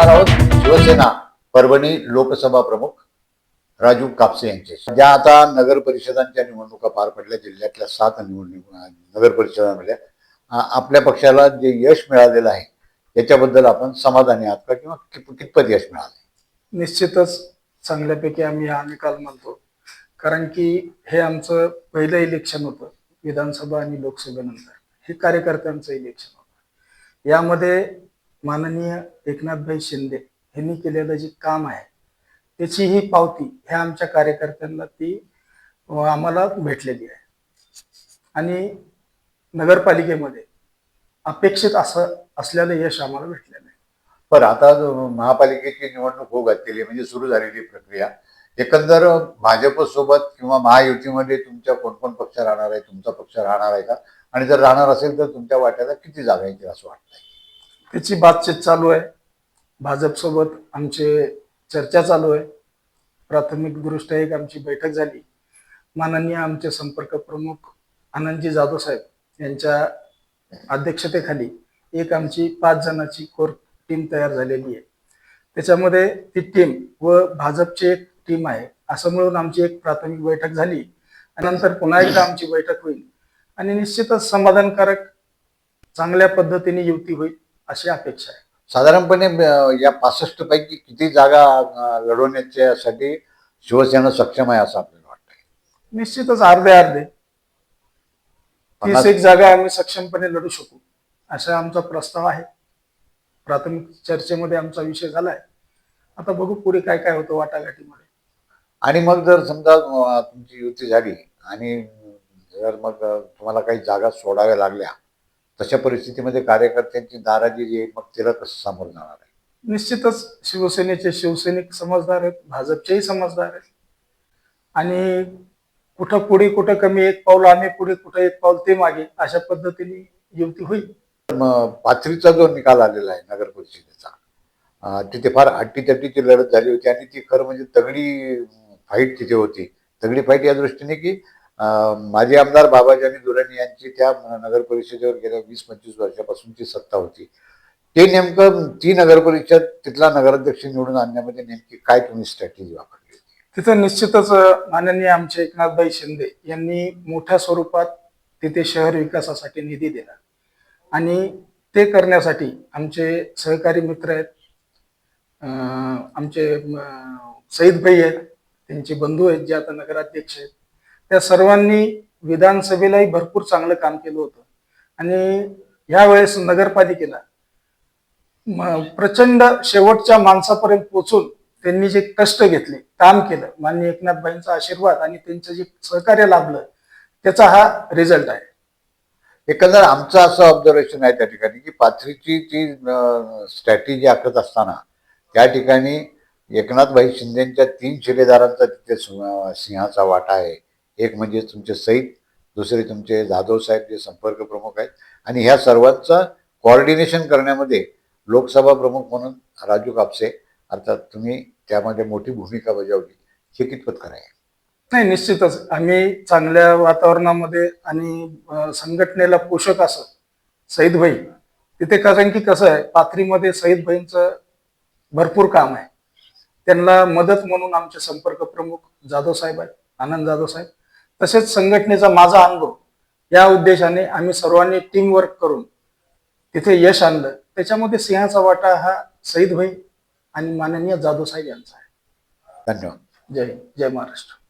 पाहणार आहोत. शिवसेना परभणी लोकसभा प्रमुख राजू कापसे यांचे. ज्या आता नगर परिषदांच्या निवडणुका पार पडल्या जिल्ह्यातल्या सात निवडणूक नगर परिषदांमधल्या आपल्या पक्षाला जे यश मिळालेलं आहे याच्याबद्दल आपण समाधानी आहात का किंवा कितपत यश मिळाले निश्चितच चांगल्यापैकी आम्ही हा निकाल मानतो. कारण की हे आमचं पहिलं इलेक्शन होतं विधानसभा आणि लोकसभेनंतर. हे कार्यकर्त्यांचं इलेक्शन होतं. यामध्ये माननीय एकनाथभाई शिंदे यांनी केलेलं जे काम आहे त्याची ही पावती ह्या आमच्या कार्यकर्त्यांना ती आम्हाला भेटलेली आहे. आणि नगरपालिकेमध्ये अपेक्षित असं असलेलं यश आम्हाला भेटलेलं आहे. पण आता महापालिकेची निवडणूक होऊ घातलेली म्हणजे सुरू झालेली प्रक्रिया एकंदर भाजपसोबत किंवा महायुतीमध्ये तुमच्या कोण कोण पक्ष राहणार आहे तुमचा पक्ष राहणार आहे का? आणि जर राहणार असेल तर तुमच्या वाट्याला किती जागा येतील असं वाटतंय? त्याची बातचीत चालू आहे. भाजपसोबत आमचे चर्चा चालू आहे. प्राथमिकदृष्ट्या एक आमची बैठक झाली. माननीय आमचे संपर्क प्रमुख आनंदजी जाधव साहेब यांच्या अध्यक्षतेखाली एक आमची पाच जणांची कोर टीम तयार झालेली आहे. त्याच्यामध्ये ती टीम व भाजपची एक टीम आहे. असं मिळून आमची एक प्राथमिक बैठक झाली आणि नंतर पुन्हा एकदा आमची बैठक होईल आणि निश्चितच समाधानकारक चांगल्या पद्धतीने युती होईल. अशी अपेक्षा आहे. साधारणपणे या पासष्ट पैकी किती जागा लढवण्याच्यासाठी शिवसेना सक्षम आहे असं आपल्याला वाटतंय? निश्चितच अर्धे अर्धे. तीस एक जागा आम्ही सक्षमपणे लढू शकू असा आमचा प्रस्ताव आहे. प्राथमिक चर्चेमध्ये आमचा विषय झालाय. आता बघू पुढे काय काय होतं वाटाघाटीमध्ये. आणि मग जर समजा तुमची युती झाली आणि जर मग तुम्हाला काही जागा सोडाव्या लागल्या तशा परिस्थितीमध्ये कार्यकर्त्यांची नाराजी जी आहे मग तिला कसं सामोरं जाणार आहे? निश्चितच शिवसेनेचे शिवसैनिक समजदार आहेत भाजपचेही समजदार आहेत. आणि कुठं पुढे कुठं कमी एक पाऊल आम्ही पुढे कुठं एक पाऊल ते मागे अशा पद्धतीने युती होईल. मग पाथरीचा जो निकाल आलेला आहे नगर परिषदेचा तिथे फार अट्टीतट्टीची लढत झाली होती आणि ती खरं म्हणजे तगडी फाईट तिथे होती. तगडी फाईट या दृष्टीने की माजी आमदार बाबाजानी दुराणी यांची त्या नगर परिषदेवर गेल्या वीस पंचवीस वर्षापासूनची सत्ता होती. ते नेमकं ती नगर परिषद तिथला नगराध्यक्ष निवडून आणण्यामध्ये नेमकी काय तुम्ही स्ट्रॅटेजी वापरली तिथं निश्चितच माननीय आमचे एकनाथभाई शिंदे यांनी मोठ्या स्वरूपात तिथे शहर विकासासाठी निधी दिला. आणि ते करण्यासाठी आमचे सहकारी मित्र आहेत आमचे सईद भाई आहेत त्यांचे बंधू आहेत जे आता नगराध्यक्ष आहेत. त्या सर्वांनी विधानसभेलाही भरपूर चांगलं काम केलं होतं. आणि यावेळेस नगरपालिकेला प्रचंड शेवटच्या माणसापर्यंत पोचून त्यांनी जे कष्ट घेतले काम केलं माननीय एकनाथबाईंचा आशीर्वाद आणि त्यांचं जे सहकार्य लाभलं त्याचा हा रिझल्ट आहे. एकंदर आमचं असं ऑब्झर्वेशन आहे त्या ठिकाणी की पाथरीची जी स्ट्रॅटेजी आखत असताना त्या ठिकाणी एकनाथभाई शिंदेच्या तीन शिलेदारांचा तिथे सिंहाचा वाटा आहे. एक म्हणजे तुमचे सईद दुसरे तुमचे जाधव साहेब जे संपर्क प्रमुख आहेत. आणि ह्या सर्वांचं कॉर्डिनेशन करण्यामध्ये लोकसभा प्रमुख म्हणून राजू कापसे अर्थात तुम्ही त्यामध्ये मोठी भूमिका बजावली हे कितपत खरं आहे? नाही निश्चितच. आम्ही चांगल्या वातावरणामध्ये आणि संघटनेला पोषक असं सईद भाई तिथे कारण की कसं आहे पाथरीमध्ये सईद भाईंचं भरपूर काम आहे. त्यांना मदत म्हणून आमचे संपर्क प्रमुख जाधव साहेब आहेत आनंद जाधव साहेब. तसेच संघटनेचा माझा अनुभव या उद्देशाने आम्ही सर्वांनी टीम वर्क करून तिथे यश आणलं. त्याच्यामध्ये सिंहाचा वाटा हा सईद भाई आणि माननीय जाधव साहेब यांचा आहे. धन्यवाद. जय हिंद. जय महाराष्ट्र.